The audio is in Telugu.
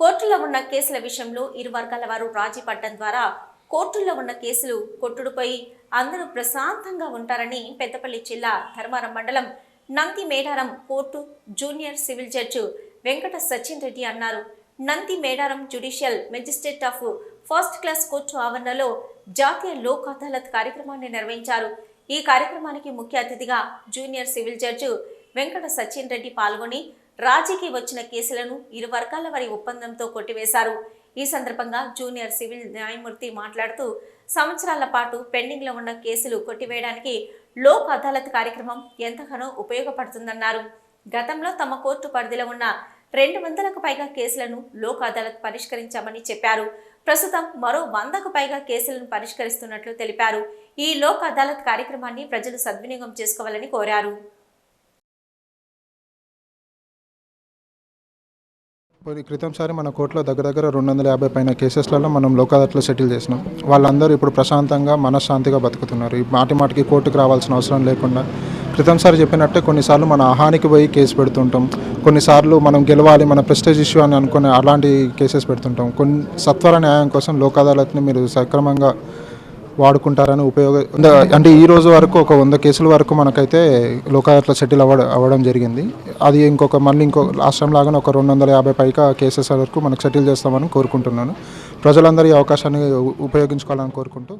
కోర్టులో ఉన్న కేసుల విషయంలో ఇరు వర్గాల వారు రాజీ పడటం ద్వారా కోర్టుల్లో ఉన్న కేసులు కొట్టుడుపై అందరూ ప్రశాంతంగా ఉంటారని పెద్దపల్లి జిల్లా ధర్మారం మండలం Nandi Medaram court junior civil judge Venkata Sachin Reddy అన్నారు. Nandi Medaram judicial magistrate of first class court ఆవరణలో జాతీయ లోక్ అదాలత్ కార్యక్రమాన్ని నిర్వహించారు. ఈ కార్యక్రమానికి ముఖ్య అతిథిగా junior civil judge Venkata Sachin Reddy పాల్గొని రాజీకి వచ్చిన కేసులను ఇరు వర్గాల వారి ఒప్పందంతో కొట్టివేశారు. ఈ సందర్భంగా జూనియర్ సివిల్ న్యాయమూర్తి మాట్లాడుతూ సంవత్సరాల పాటు పెండింగ్లో ఉన్న కేసులు కొట్టివేయడానికి లోక్ అదాలత్ కార్యక్రమం ఎంతగానో ఉపయోగపడుతుందన్నారు. గతంలో తమ కోర్టు పరిధిలో ఉన్న రెండు వందలకు పైగా కేసులను లోక్ అదాలత్ పరిష్కరించామని చెప్పారు. ప్రస్తుతం మరో వందకు పైగా కేసులను పరిష్కరిస్తున్నట్లు తెలిపారు. ఈ లోక్ అదాలత్ కార్యక్రమాన్ని ప్రజలు సద్వినియోగం చేసుకోవాలని కోరారు. క్రితంసారి మన కోర్టులో దగ్గర దగ్గర రెండు వందల యాభై పైన కేసెస్లలో మనం లోకాదట్లో సెటిల్ చేసినాం. వాళ్ళందరూ ఇప్పుడు ప్రశాంతంగా మనశ్శాంతిగా బతుకుతున్నారు. ఈ మాటి మాటికి కోర్టుకు రావాల్సిన అవసరం లేకుండా. క్రితంసారి చెప్పినట్టే కొన్నిసార్లు మన ఆహానికి పోయి కేసు పెడుతుంటాం. కొన్నిసార్లు మనం గెలవాలి మన ప్రెస్టేజ్ ఇష్యూ అని అనుకునే అలాంటి కేసెస్ పెడుతుంటాం. కొన్ని సత్వర న్యాయం కోసం లోక్ అదాలత్ని మీరు సక్రమంగా వాడుకుంటారని ఉపయోగ అంటే ఈ రోజు వరకు ఒక వంద కేసుల వరకు మనకైతే లోకాయత్లో సెటిల్ అవ్వడం అవ్వడం జరిగింది. అది ఇంకొక మళ్ళీ ఇంకో లాస్ట్ టైం లాగానే ఒక రెండు వందల యాభై పైగా కేసెస్ వరకు మనకు సెటిల్ చేస్తామని కోరుకుంటున్నాను. ప్రజలందరూ ఈ అవకాశాన్ని ఉపయోగించుకోవాలని కోరుకుంటూ